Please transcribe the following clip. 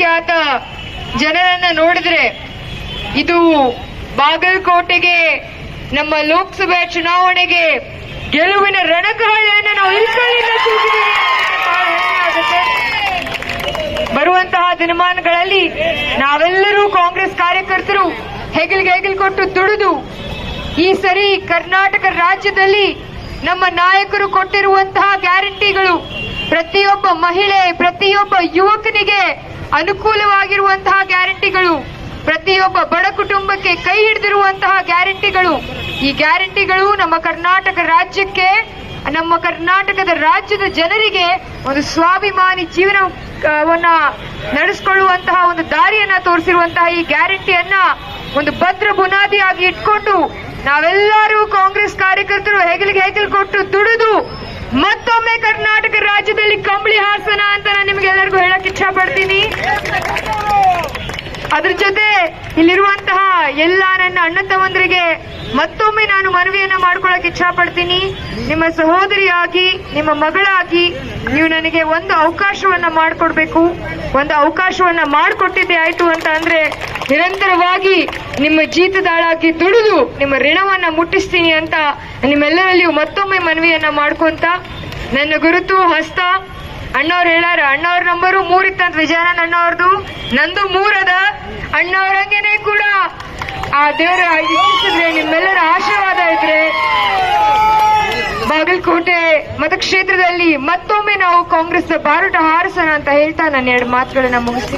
ಖ್ಯಾತ ಜನರನ್ನ ನೋಡಿದ್ರೆ ಇದು ಬಾಗಲಕೋಟೆಗೆ, ನಮ್ಮ ಲೋಕಸಭೆ ಚುನಾವಣೆಗೆ ಗೆಲುವಿನ ರಣಕಹಳೆಯನ್ನು ನಾವು ಬರುವಂತಹ ದಿನಮಾನಗಳಲ್ಲಿ ನಾವೆಲ್ಲರೂ ಕಾಂಗ್ರೆಸ್ ಕಾರ್ಯಕರ್ತರು ಹೆಗಲಿಗೆ ಹೆಗಲ್ ಕೊಟ್ಟು ದುಡಿದು ಈ ಸರಿ ಕರ್ನಾಟಕ ರಾಜ್ಯದಲ್ಲಿ ನಮ್ಮ ನಾಯಕರು ಕೊಟ್ಟಿರುವಂತಹ ಗ್ಯಾರಂಟಿಗಳು ಪ್ರತಿಯೊಬ್ಬ ಮಹಿಳೆ, ಪ್ರತಿಯೊಬ್ಬ ಯುವಕನಿಗೆ ಅನುಕೂಲವಾಗಿರುವಂತಹ ಗ್ಯಾರಂಟಿಗಳು. ಪ್ರತಿಯೊಬ್ಬ ಬಡ ಕುಟುಂಬಕ್ಕೆ ಕೈ ಹಿಡಿದಿರುವಂತಹ ಗ್ಯಾರಂಟಿಗಳು. ಈ ಗ್ಯಾರಂಟಿಗಳು ನಮ್ಮ ಕರ್ನಾಟಕ ರಾಜ್ಯಕ್ಕೆ, ನಮ್ಮ ಕರ್ನಾಟಕದ ರಾಜ್ಯದ ಜನರಿಗೆ ಒಂದು ಸ್ವಾಭಿಮಾನಿ ಜೀವನವನ್ನ ನಡೆಸಿಕೊಳ್ಳುವಂತಹ ಒಂದು ದಾರಿಯನ್ನ ತೋರಿಸಿರುವಂತಹ ಈ ಗ್ಯಾರಂಟಿಯನ್ನ ಒಂದು ಭದ್ರ ಬುನಾದಿಯಾಗಿ ಇಟ್ಕೊಂಡು ನಾವೆಲ್ಲರೂ ಕಾಂಗ್ರೆಸ್ ಕಾರ್ಯಕರ್ತರು ಹೆಗಲಿಗೆ ಹೆಗಲು ಕೊಟ್ಟು ದುಡಿದು ಮತ್ತೊಮ್ಮೆ ಕರ್ನಾಟಕ ರಾಜ್ಯದಲ್ಲಿ ಕಂಬಳಿ ಹಾಸನ ಅಂತ ನಾನು ಹೇಳಕ್ ಅದ್ರ ಜೊತೆ ಇಲ್ಲಿರುವಂತಹ ಎಲ್ಲ ನನ್ನ ಅಣ್ಣ ತಮ್ಮಂದರಿಗೆ ಮತ್ತೊಮ್ಮೆ ನಾನು ಮನವಿಯನ್ನ ಮಾಡ್ಕೊಳಕ್ ಇಚ್ಛಾ ಪಡ್ತೀನಿ ನಿಮ್ಮ ಸಹೋದರಿಯಾಗಿ, ನಿಮ್ಮ ಮಗಳಾಗಿ ನೀವು ನನಗೆ ಒಂದು ಅವಕಾಶವನ್ನ ಮಾಡಿಕೊಡ್ಬೇಕು. ಒಂದು ಅವಕಾಶವನ್ನ ಮಾಡಿಕೊಟ್ಟಿದ್ದೆ ಆಯ್ತು ಅಂತ ಅಂದ್ರೆ ನಿರಂತರವಾಗಿ ನಿಮ್ಮ ಜೀತದಾಳಾಗಿ ದುಡಿದು ನಿಮ್ಮ ಋಣವನ್ನ ಮುಟ್ಟಿಸ್ತೀನಿ ಅಂತ ನಿಮ್ಮೆಲ್ಲರಲ್ಲಿಯೂ ಮತ್ತೊಮ್ಮೆ ಮನವಿಯನ್ನ ಮಾಡ್ಕೊಂತ ನನ್ನ ಗುರುತು, ಹಸ್ತ ಅಣ್ಣವ್ರು ಹೇಳಾರ, ಅಣ್ಣವ್ರ ನಂಬರು ಮೂರ್ ಇತ್ತಂತ ವಿಜಯಾನಂದ ಅಣ್ಣವ್ರದು? ನಂದು ಮೂರದ? ಅಣ್ಣವ್ರಂಗೆನೆ ಕೂಡ. ಆ ದೇವರ ಇಚ್ಛಿಸಿದ್ರೆ ನಿಮ್ಮೆಲ್ಲರ ಆಶೀರ್ವಾದ ಇದ್ರೆ. ಬಾಗಲಕೋಟೆ ಮತಕ್ಷೇತ್ರದಲ್ಲಿ ಮತ್ತೊಮ್ಮೆ ನಾವು ಕಾಂಗ್ರೆಸ್ ಬಾರುಟ ಹಾರಿಸೋಣ ಅಂತ ಹೇಳ್ತಾ ನಾನು ಎರಡು ಮಾತುಗಳನ್ನ ಮುಗಿಸಿ.